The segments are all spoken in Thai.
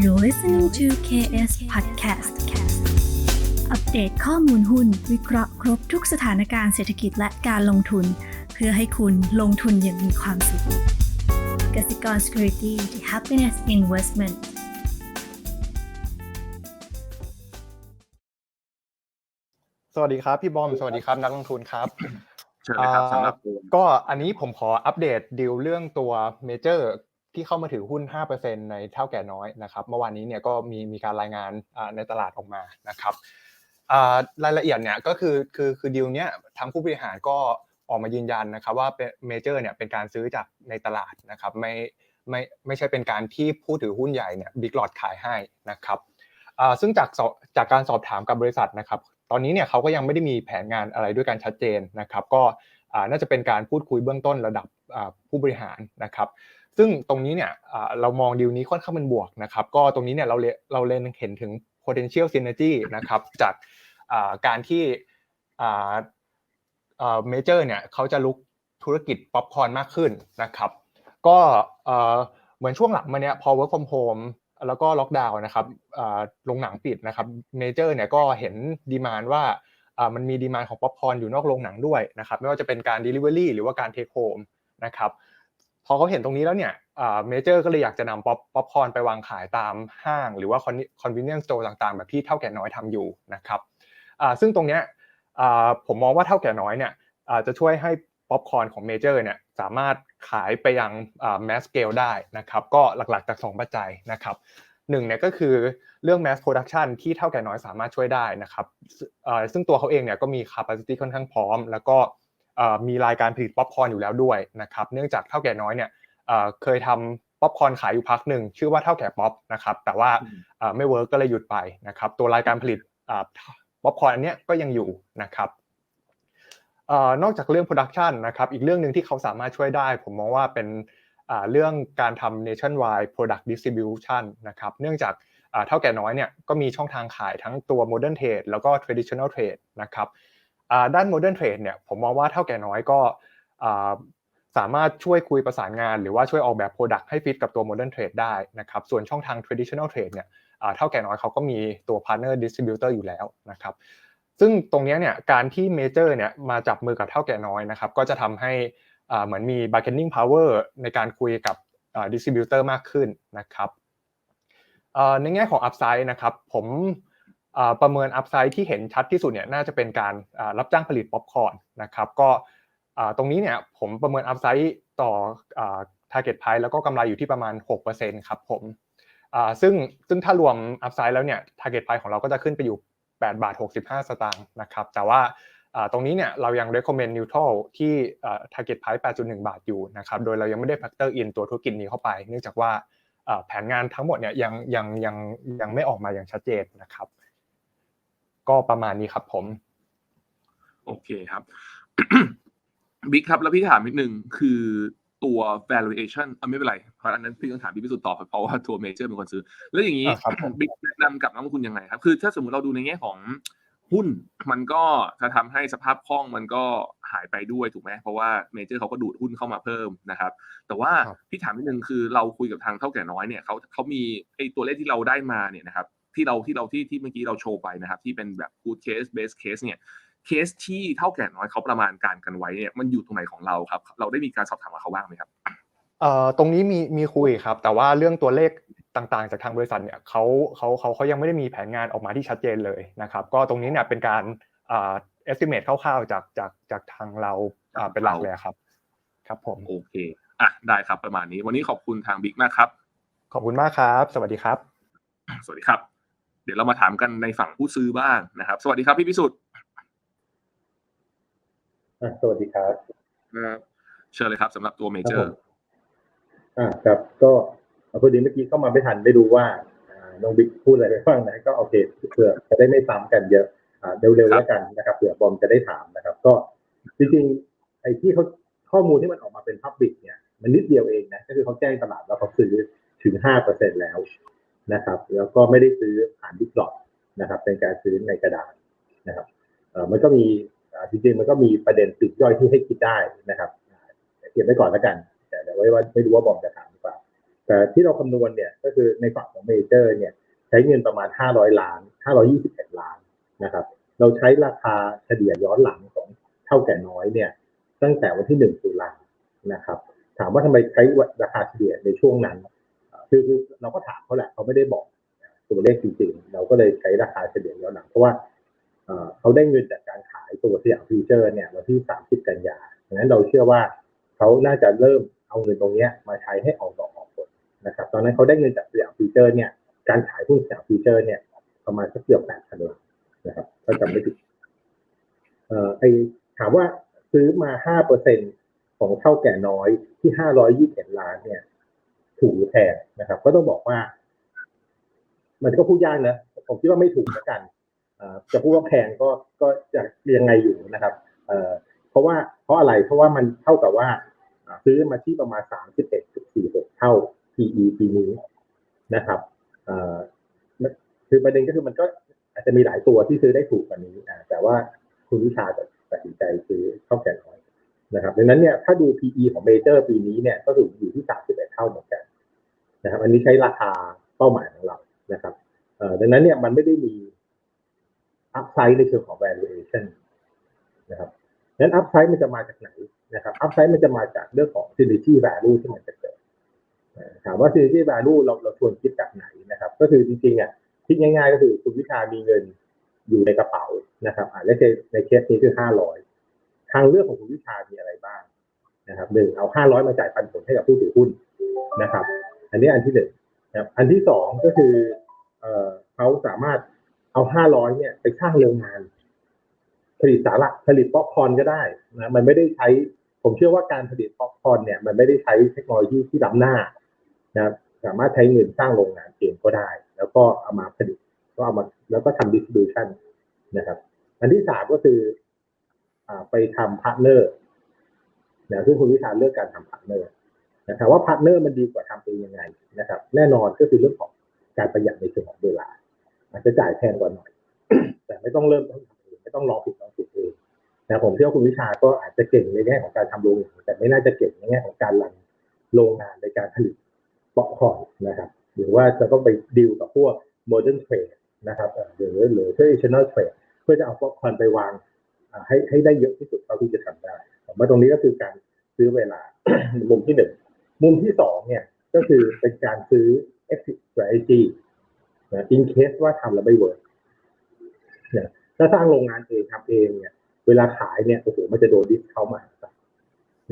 You're listening to KS Podcast อัปเดตข้อมูลหุ้น วิเคราะห์ครบทุกสถานการณ์เศรษฐกิจและการลงทุน เพื่อให้คุณลงทุนอย่างมีความสุขกสิกร Security the Happiness Investment สวัสดีครับ พี่บอม สวัสดีครับ นักลงทุนครับเชิญเลยครับสำหรับอ่าก็อันนี้ผมขออัปเดตดีลเรื่องตัวเมเจอร์ ที่เข้ามาถือหุ้น 5%ในเท่าแก่น้อยนะครับเมื่อวานนี้เนี่ยก็มีมีการรายงานในตลาดออกมานะครับรายละเอียดเนี่ยก็คือคือคือดีลเนี้ยทางผู้บริหารก็ออกมายืนยันนะครับว่าเมเจอร์เนี่ยเป็นการซื้อจากในตลาดนะครับไม่ไม่ไม่ใช่เป็นการที่ผู้ถือหุ้นใหญ่เนี่ยบิ๊กหลอดขายให้นะครับซึ่งจากจากการสอบถามกับบริษัทนะครับ ตอนนี้เนี่ยเขาก็ยังไม่ได้มีแผนงานอะไรด้วยกันชัดเจนนะครับ ก็น่าจะเป็นการพูดคุยเบื้องต้นระดับผู้บริหารนะครับ ซึ่งตรงนี้เนี่ยเรามองดีลนี้ค่อนข้างเป็นบวกนะครับก็ตรงนี้เนี่ยเราเราเลนเห็นถึง potential synergy นะครับจากการที่เมเจอร์เนี่ยเขาจะลุกธุรกิจป๊อปคอร์นมากขึ้นนะครับก็เหมือนช่วงหลังมาเนี่ยพอ work from home แล้วก็ล็อกดาวน์นะครับอ่าโรงหนังปิดนะครับเมเจอร์เนี่ยก็เห็นดีมานว่าอ่ามันมีดีมานของป๊อปคอร์นอยู่นอกโรงหนังด้วยนะครับไม่ว่าจะเป็นการ Delivery หรือว่าการ Take Home นะครับ พอเขาเห็นตรงนี้แล้วเนี่ยเมเจอร์ก็เลยอยากจะนำป๊อปป๊อปคอร์นไปวางขายตามห้าง หรือว่า convenience store ต่างๆ แบบที่เท่าแก่น้อยทำอยู่นะครับซึ่งตรงเนี้ยผมมองว่าเท่าแก่น้อยเนี่ยจะช่วยให้ป๊อปคอร์นของเมเจอร์เนี่ยสามารถขายไปยังแมสเกลได้นะครับก็หลักๆจากสองปัจจัยนะครับหนึ่งเนี่ยก็คือเรื่อง mass production ที่เท่าแก่น้อยสามารถช่วยได้นะครับซึ่งตัวเขาเองเนี่ยก็มี capacity ค่อนข้างพร้อม แล้วก็ มีรายการผลิตป๊อปคอร์นอยู่แล้วด้วยนะครับเนื่องจากเท่าแก่น้อยเนี่ยเอ่อเคยทำป๊อปคอร์นขายอยู่พักหนึ่งชื่อว่าเท่าแก่ป๊อปนะครับแต่ว่าเอ่อไม่เวิร์กก็เลยหยุดไปนะครับตัวรายการผลิตป๊อปคอร์นอันเนี้ยก็ยังอยู่นะครับเอ่อนอกจากเรื่อง production นะครับอีกเรื่องหนึ่งที่เขาสามารถช่วยได้ ผมมองว่าเป็นอ่าเรื่องการทำ nationwide product distribution นะครับเนื่องจากอ่าเท่าแก่น้อยเนี่ยก็มีช่องทางขายทั้งตัว modern trade แล้วก็ traditional trade นะครับ ด้าน modern trade เนี่ยผมมองว่าเท่าแก่น้อยก็สามารถช่วยคุยประสานงาน หรือว่าช่วยออกแบบ product ให้ฟิตกับตัว modern trade ได้นะครับส่วนช่องทาง traditional trade เนี่ยเท่าแก่น้อยเขาก็มีตัว partner distributor อยู่แล้วนะครับซึ่งตรงนี้เนี่ยการที่ major เนี่ยมาจับมือกับเท่าแก่น้อยนะครับก็จะทำให้เหมือนมี bargaining power ในการคุยกับอ่า distributor มากขึ้นนะครับในแง่ของ upside นะครับผม ประเมิน upside ที่เห็นชัดที่สุดเนี่ยน่าจะเป็นการรับจ้างผลิตป๊อปคอร์นนะครับก็ตรงนี้เนี่ยผมประเมิน upside ต่อ target price แล้วก็กำไรอยู่ที่ประมาณ 6%ครับผมซึ่งซึ่งถ้ารวม upside แล้วเนี่ย target price ของเราก็จะขึ้นไปอยู่ 8 บาท 65 สตางค์นะครับแต่ว่าตรงนี้เนี่ยเรายัง recommend neutral ที่อ่า target price 8.1 บาทอยู่นะครับโดยเรายังไม่ได้ factor in ตัวธุรกิจนี้เข้าไป เนื่องจากว่าอ่าแผนงานทั้งหมดเนี่ยยังยังยังยังไม่ออกมาอย่างชัดเจนนะครับ ก็ประมาณนี้ครับผม โอเคครับบิ๊กครับ แล้วพี่ถามนิดนึงคือตัว valuation อะไม่เป็นไร เพราะอันนั้นพี่ต้องถามพี่พิสุทธิ์ตอบเพราะว่าตัวเมเจอร์เป็นคนซื้อ แล้วอย่างนี้อ่าครับผมบิ๊กแนะนำกับนักลงทุนยังไงครับ คือถ้าสมมติเราดูในแง่ของหุ้นมันก็จะทำให้สภาพคล่องมันก็หายไปด้วยถูกไหมเพราะว่าเมเจอร์เขาก็ดูดหุ้นเข้ามาเพิ่มนะครับ แต่ว่าครับพี่ถามนิดนึงคือเราคุยกับทางเท่าแก่น้อยเนี่ยเขาเขามีไอ้ตัวเลขที่เราได้มาเนี่ยนะครับ ที่เราที่เราที่ที่เมื่อกี้เราโชว์ไปนะครับ ที่เป็นแบบ good case base case เนี่ยเคสที่เท่าแก่น้อยเขาประมาณการกันไว้เนี่ยมันอยู่ตรงไหนของเราครับ เราได้มีการสอบถามกับเขาบ้างไหมครับเอ่อตรงนี้มีมีคุยครับ แต่ว่าเรื่องตัวเลขต่างๆ จากทางบริษัทเนี่ยเขาเขาเขาเขายังไม่ได้มีแผนงานออกมาที่ชัดเจนเลยนะครับ ก็ตรงนี้เนี่ยเป็นการอ่า estimate คร่าวๆจากจากจากทางเราอ่าเป็นหลักเลยครับ ครับผมโอเคอะได้ครับประมาณนี้ วันนี้ขอบคุณทางบิ๊กมากครับ ขอบคุณมากครับ สวัสดีครับ สวัสดีครับ เดี๋ยวเรามาถามกันในฝั่งผู้ซื้อบ้างนะครับ สวัสดีครับพี่พิสุทธิ์อะสวัสดีครับครับเชิญเลยครับสำหรับตัวเมเจอครับร์ผมอ่าครับ ก็พอดีเมื่อกี้เข้ามาไม่ทันได้ดูว่าอ่าน้องบิ๊กพูดอะไรไปบ้างนะก็โอเคเผื่อจะได้ไม่ซ้ำกันเยอะอ่าเร็วๆแล้วกันนะครับเผื่อบอมจะได้ถามนะครับ ก็จริงๆไอ้ที่เขาข้อมูลที่มันออกมาเป็นพับบิกเนี่ย มันนิดเดียวเองนะก็คือเขาแจ้งตลาดว่าเขาซื้อถึงห้าเปอร์เซ็นแล้ว นะครับ แล้วก็ไม่ได้ซื้อผ่านดิสลอตนะครับ เป็นการซื้อในกระดาษนะครับเอ่อมันก็มีจริงๆมันก็มีประเด็นปลีกย่อยที่ให้คิดได้นะครับเก็บไว้ก่อนแล้วกันแต่เดี๋ยวไว้ว่าไม่รู้ว่าบอมจะถามหรือเปล่าแต่ที่เราคำนวณเนี่ยก็คือในฝั่งของเมเจอร์เนี่ยใช้เงินประมาณ 500 ล้าน 521 ล้านนะครับ เราใช้ราคาเฉลี่ยย้อนหลังของเท่าแก่น้อยเนี่ยตั้งแต่วันที่ 1 ตุลานะครับ ถามว่าทำไมใช้ราคาเฉลี่ยในช่วงนั้น คือเราก็ถามเขาแหละเขาไม่ได้บอกตัวเลขจริงๆ เราก็เลยใช้ราคาเฉลี่ยย้อนหลังเพราะว่าเขาได้เงินจากการขายตัวสยามฟิวเจอร์เนี่ยวันที่ 30 กันยาดังนั้นเราเชื่อว่าเขาน่าจะเริ่มเอาเงินตรงนี้มาใช้ให้ออกดอกออกผลนะครับ ตอนนั้นเขาได้เงินจากสยามฟิวเจอร์เนี่ย การขายหุ้นสยามฟิวเจอร์เนี่ยประมาณสักเกือบแปดพันล้านนะครับถ้าจำไม่ผิดเอ่อไอถามว่าซื้อมาห้าเปอร์เซ็นของเท่าแก่น้อยที่ห้าร้อยยี่สิบล้านเนี่ย ถูกหรือแพงนะครับ ก็ต้องบอกว่า มันก็พูดยากนะผมคิดว่าไม่ถูกแล้วกันจะพูดว่าแพงก็ก็จะยังไงอยู่นะครับเพราะว่าเพราะอะไรเพราะว่ามันเท่ากับว่าซื้อมาที่ประมาณสามสิบเอ็ดสี่หกเท่า PE ปีนี้นะครับคือประเด็นก็คือมันก็อาจจะมีหลายตัวที่ซื้อได้ถูกกว่านี้แต่ว่าคุณวิชาตัดสินใจซื้อเข้าแก่น้อยนะครับดังนั้นเนี่ยถ้าดู PE ของเมเจอร์ปีนี้เนี่ยก็ถูกอยู่ที่สามสิบเอ็ดเท่าเหมือนกัน นะครับอันนี้ใช้ราคาเป้าหมายของเรานะครับดังนั้นเนี่ยมันไม่ได้มีอัพไซด์ในเชิงของ valuation นะครับนั้นอัพไซด์มันจะมาจากไหนนะครับอัพไซด์มันจะมาจากเรื่องของ synergy value ที่มันจะเกิดถามว่า synergy value เราเราชวนคิดแบบไหนนะครับ ก็คือจริงๆอะคิดง่าย ๆ ก็คือคุณวิชามีเงินอยู่ในกระเป๋านะครับอ่าและในเคสนี้คือห้าร้อยทางเลือกของคุณวิชามีอะไรบ้างนะครับหนึ่งเอาห้าร้อยมาจ่ายปันผลให้กับผู้ถือหุ้นนะครับ อันนี้อันที่หนึ่งครับอันที่สองก็คือเอเขาสามารถเอาห้าร้อยเนี่ยไปสร้างโรงงาน ผลิตสาระผลิตป๊อปคอนก็ได้นะมันไม่ได้ใช้ ผมเชื่อว่าการผลิตป๊อปคอนเนี่ย มันไม่ได้ใช้เทคโนโลยีที่ล้ำหน้านะสามารถใช้เงินสร้างโรงงานเองก็ได้ แล้วก็เอามาผลิตก็เอามาแล้วก็ทำดิสติบิวชันนะครับ อันที่สามก็คืออไปทำพาร์ทเนอร์นะซึ่งคุณวิชาเลือกการทำพาร์ทเนอร์ นะครับว่าพาร์ทเนอร์มันดีกว่าทำเองยังไงนะครับ แน่นอนก็คือเรื่องของการประหยัดในเชิงของเวลาอาจจะจ่ายแพงกว่าหน่อย แต่ไม่ต้องเริ่มต้องทำเองไม่ต้องรอผิดลองถูกเองนะผมเชื่อคุณวิชาก็อาจจะเก่งในแง่ของการทำโรงงานแต่ไม่น่าจะเก่งในแง่ของการรันโรงงานในการผลิตป๊อปคอนนะครับ หรือว่าจะต้องไปดิวกับพวกโมเดิร์นเทรดนะครับหรือหรือ traditional trade เพื่อจะเอาป๊อปคอนไปวางให้ให้ได้เยอะที่สุดเท่าที่จะทำได้ผมว่าตรงนี้ก็คือการซื้อเวลามุมที่หนึ่ง มุมที่สองเนี่ยก็คือเป็นการซื้อ exit strategy นะ in case ว่าทำแล้วไม่เวิร์กนี่ยถ้าสร้างโรงงานเองทำเองเนี่ยเวลาขายเนี่ยโอ้โหมันจะโดนดิสเข้ามา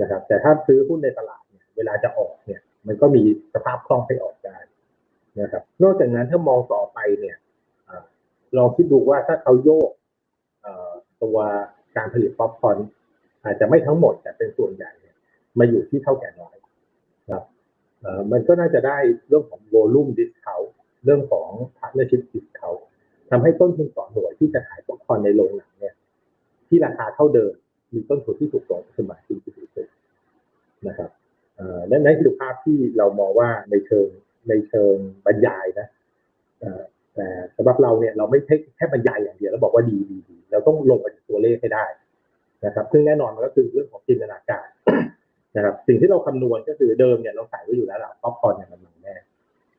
นะครับ แต่ถ้าซื้อหุ้นในตลาดเนี่ยเวลาจะออกเนี่ย มันก็มีสภาพคล่องให้ออกได้นะครับ นอกจากนั้นถ้ามองต่อไปเนี่ยลองคิดดูว่าถ้าเขาโยกตัวการผลิตป๊อปคอนอาจจะไม่ทั้งหมดแต่เป็นส่วนใหญ่มาอยู่ที่เท่าแก่น้อย มันก็น่าจะได้เรื่องของโวลูมดิสเขาเรื่องของ partnership discount ทำให้ต้นทุนต่อหน่วยที่จะขายป๊อปคอนในโรงหนังเนี่ย ที่ราคาเท่าเดิมมีต้นทุนที่ถูกลงสมัยที่สุดนะครับและในคือภาพที่เรามองว่าในเชิงในเชิงบรรยายนะแต่สำหรับเราเนี่ยเราไม่ใช่แค่บรรยายอย่างเดียวแล้วบอกว่าดีดีดีเราต้องลงไปตัวเลขให้ได้นะครับ ซึ่งแน่นอนมันก็คือเรื่องของจินตนาการ นะครับสิ่งที่เราคำนวณก็คือเดิมเนี่ยเราใส่ไว้อยู่แล้วหล่ะป๊อปคอร์นเนี่ยมันแน่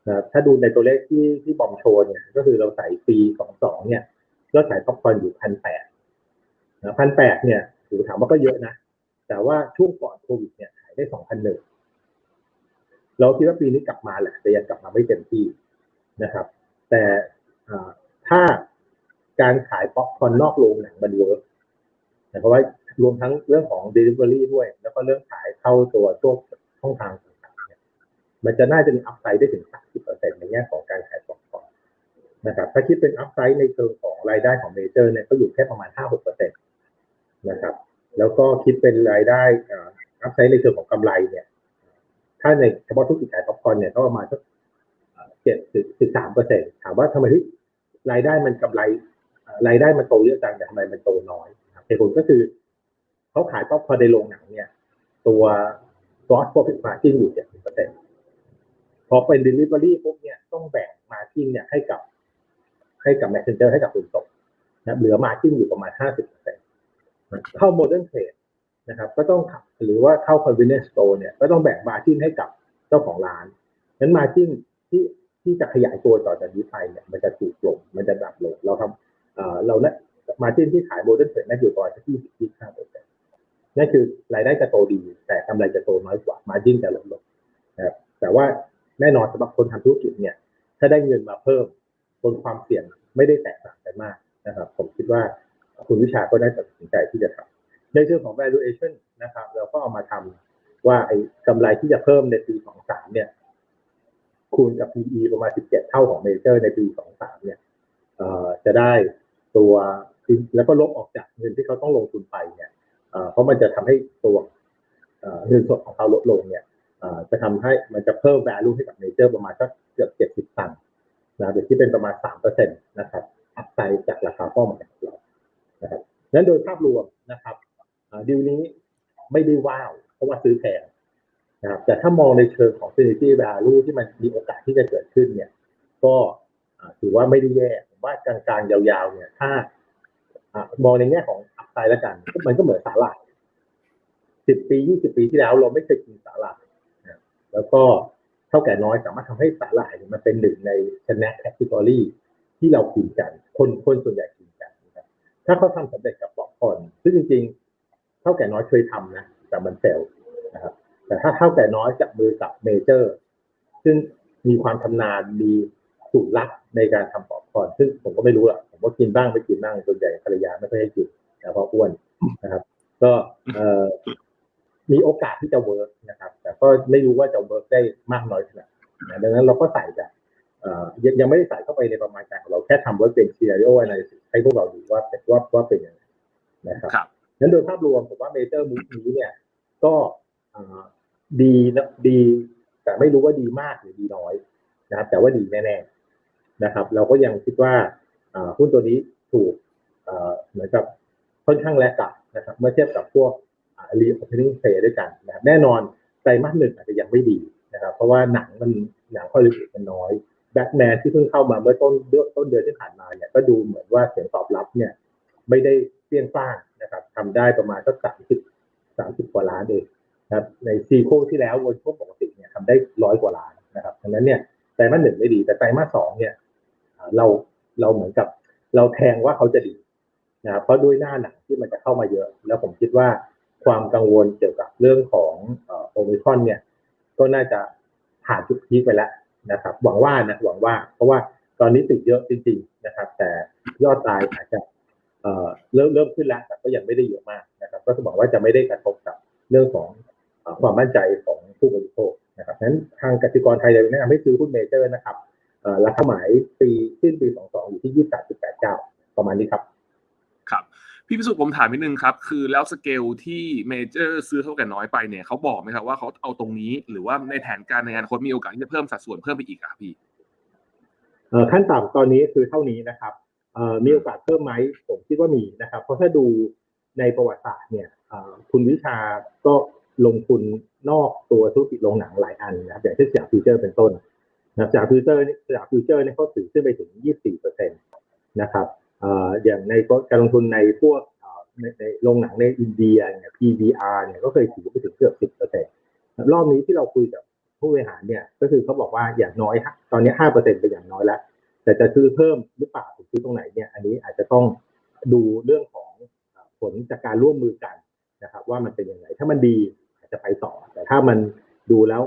นะถ้าดูในตัวเลขที่ที่บอมโชว์เนี่ยก็คือเราใส่ปีสองสองเนี่ยยอดขายป๊อปคอร์นอยู่พันแปดนะพันแปดเนี่ยถือถามว่าก็เยอะนะ แต่ว่าช่วงก่อนโควิดเนี่ยขายได้สองพันหนึ่งเราคิดว่าปีนี้กลับมาแหละแต่ยังกลับมาไม่เต็มที่นะครับ แต่ถ้าการขายป๊อปคอร์นนอกโรงหนังมันเวิร์กเพราะว่า รวมทั้งเรื่องของ Delivery ด้วย แล้วก็เรื่องขายเข้าตัวช่วงช่องทางต่างๆเนี่ยมันจะน่าจะมีอัพไซด์ได้ถึง 30%ในแง่ของการขายป๊อปคอนนะครับถ้าคิดเป็นอัพไซด์ในเชิงของรายได้ของเมเจอร์เนี่ยก็อยู่แค่ประมาณ 5-6%นะครับ แล้วก็คิดเป็นรายได้อัพไซด์ในเชิงของกำไรเนี่ย ถ้าในเฉพาะธุรกิจขายป๊อปคอร์นเนี่ยก็ประมาณสักเจ็ดสิบสามเปอร์เซ็นต์ถามว่าทำไมที่รายได้มันกำไรรายได้มันโตเยอะจังแต่ทำไมมันโตน้อยเหตุผลก็คือ เขาขายป๊อปคอร์นในโรงหนังเนี่ย ตัว gross profit margin อยู่เจ็ดสิบเปอร์เซ็นต์พอเป็น delivery ปุ๊บเนี่ยต้องแบ่ง margin เนี่ยให้กับ ให้กับ messenger ให้กับคนส่งนะเหลือ margin อยู่ประมาณห้าสิบเปอร์เซ็นต์เข้า modern trade นะครับ ก็ต้องหรือว่าเข้า convenience store เนี่ยก็ต้องแบ่ง margin ให้กับเจ้าของร้านนั้นมาจิ้นที่ที่จะขยายตัวต่อจากนี้ไปเนี่ยมันจะถูกลงมันจะดับลงเราทำเอ่อเราเนี่ยมาจิ้นที่ขายโมเดิร์นเทรดนั่นอยู่ประมาณที่สิบที่ห้าเปอร์เซ็นต์ นั่นคือรายได้จะโตดี แต่กำไรจะโตน้อยกว่ามาจิ้นจะลดลงนะครับแต่ว่าแน่นอนสำหรับคนทำธุรกิจเนี่ย ถ้าได้เงินมาเพิ่มบนความเสี่ยงไม่ได้แตกต่างกันมากนะครับ ผมคิดว่าคุณวิชาก็ได้ตัดสินใจที่จะทำในเรื่องของ valuation นะครับ เราก็เอามาทำว่าไอ้กำไรที่จะเพิ่มในปี23เนี่ย คูณกับ PE ประมาณ 17 เท่าของเมเจอร์ในปี23เนี่ยจะได้ตัวแล้วก็ลบออกจากเงินที่เขาต้องลงทุนไปเนี่ย เพราะมันจะทำให้ตัวเงินสดของเขาลดลงเนี่ยจะทำให้มันจะเพิ่ม value ให้กับเมเจอร์ประมาณสักเกือบ70ตังค์นะโดยที่เป็นประมาณ3%นะครับอัพไซด์จากราคาเป้าหมายของเรานะครับนั้นโดยภาพรวมนะครับดีลนี้ไม่ได้ว้าว เพราะว่าซื้อแพงนะครับแต่ถ้ามองในเชิงของ synergy value ที่มันมีโอกาสที่จะเกิดขึ้นเนี่ย ก็ถือว่าไม่ได้แย่ผมว่ากลางๆยาวๆเนี่ยถ้า มองในแง่ของอัพไซด์แล้วกันมันก็เหมือนสาหร่ายสิบปียี่สิบปีที่แล้วเราไม่เคยกินสาหร่ายแล้วก็เท่าแก่น้อยสามารถทำให้สาหร่ายมันเป็นหนึ่งใน snack category ที่เรากินกัน คนคนส่วนใหญ่กินกันนะครับถ้าเขาทำสำเร็จกับป๊อปคอนซึ่งจริง ๆ เท่าแก่น้อยเคยทำนะแต่มันเฟลนะครับ แต่ถ้าเท่าแก่น้อยจับมือกับเมเจอร์ ซึ่งมีความชำนาญมีสูตรลับในการทำป๊อปคอนซึ่งผมก็ไม่รู้หรอก ก็กินบ้างไม่กินบ้างส่วนใหญ่ภรรยาไม่ค่อยให้กินนะเพราะอ้วนนะครับ ก็เอ่อมีโอกาสที่จะเวิร์กนะครับ แต่ก็ไม่รู้ว่าจะเวิร์กได้มากน้อยขนาดไหนนะดังนั้นเราก็ใส่จากเอ่อยังยังไม่ได้ใส่เข้าไปในประมาณการของเราแค่ทำว่าเป็น scenario analysis ให้พวกเราดูว่าเป็นว่าว่าเป็นยังไงนะครับครับนั้นโดยภาพรวมผมว่าเมเจอร์มูฟนี้เนี่ย ก็เอ่อดีนะดี แต่ไม่รู้ว่าดีมากหรือดีน้อยนะครับ แต่ว่าดีแน่ๆนะครับ เราก็ยังคิดว่าเอ่อ หุ้นตัวนี้ถูกเหมือนกับค่อนข้างแลกกับนะครับเมื่อเทียบกับพวกรีโอเพนนิ่งเพลย์ด้วยกันนะครับแน่นอนไตรมาสหนึ่งอาจจะยังไม่ดีนะครับเพราะว่าหนังมันหนังฮอลลีวูดมันน้อยแบทแมนที่เพิ่งเข้ามาเมื่อต้นเดือนต้นเดือนที่ผ่านมาเนี่ยก็ดูเหมือนว่าเสียงตอบรับเนี่ยไม่ได้เปี้ยงป้างนะครับทำได้ประมาณสักสามสิบสามสิบกว่าล้านเองนะครับในซีโคที่แล้ววนช่วงปกติเนี่ยทำได้ร้อยกว่าล้านนะครับดังนั้นเนี่ยไตรมาสหนึ่งไม่ดีแต่ไตรมาสสองเนี่ยเรา เราเหมือนกับ เราแทงว่าเขาจะดีนะครับเพราะด้วยหน้าหนังที่มันจะเข้ามาเยอะ แล้วผมคิดว่าความกังวลเกี่ยวกับเรื่องของโอมิคอนเนี่ย ก็น่าจะผ่านจุดพีคไปแล้วนะครับ หวังว่านะหวังว่า เพราะว่าตอนนี้ติดเยอะจริง ๆนะครับ แต่ยอดตายอาจจะเริ่มเริ่มขึ้นแล้วแต่ก็ยังไม่ได้เยอะมากนะครับ ก็จะบอกว่าจะไม่ได้กระทบกับเรื่องของความมั่นใจของผู้บริโภคนะครับนั้นทางกสิกรไทยเลยแนะนำให้ซื้อหุ้นเมเจอร์นะครับ เอ่อราคาหมายปีสิ้นปี 22 อยู่ที่ 23.89 ประมาณนี้ครับครับพี่พิสุทธิ์ผมถามนิดนึงครับ คือแล้วสเกลที่เมเจอร์ซื้อเท่ากันน้อยไปเนี่ยเขาบอกไหมครับว่าเขาเอาตรงนี้ หรือว่าในแผนการในอนาคตมีโอกาสที่จะเพิ่มสัดส่วนเพิ่มไปอีกอะพี่เอ่อขั้นต่ำตอนนี้คือเท่านี้นะครับเอ่อมีโอกาสเพิ่มไหมผมคิดว่ามีนะครับ เพราะถ้าดูในประวัติศาสตร์เนี่ยเอ่อคุณวิชาก็ลงทุนนอกตัวธุรกิจโรงหนังหลายอันนะครับอย่างเช่นจากฟิวเจอร์เป็นต้น นะจากฟิวเจอร์จากฟิวเจอร์เนี่ยเขาถือขึ้นไปถึง 24เปอร์เซ็นต์นะครับออย่างในการลงทุนในพวกในในโรงหนังในอินเดียเนี่ย PVR เนี่ยก็เคยถือไปถึงเกือบ 10เปอร์เซ็นต์รอบนี้ที่เราคุยกับผู้บริหารเนี่ยก็คือเขาบอกว่าอย่างน้อยฮะตอนนี้5เปอร์เซ็นต์เป็นอย่างน้อยแล้ว แต่จะซื้อเพิ่มหรือเปล่าหรือซื้อตรงไหนเนี่ยอันนี้อาจจะต้องดูเรื่องของผลจากการร่วมมือกันนะครับว่ามันเป็นยังไงถ้ามันดีอาจจะไปต่อ แต่ถ้ามันดูแล้ว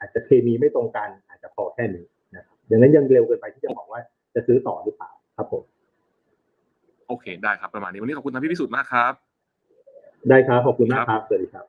อาจจะเคมีไม่ตรงกัน จะพอแค่นี้นะครับดังนั้นยังเร็วเกินไปที่จะบอกว่าจะซื้อต่อหรือเปล่าครับผมโอเค ได้ครับประมาณนี้วันนี้ขอบคุณทางพี่พิสุทธิ์มากครับ ได้ครับขอบคุณมากครับสวัสดีครับ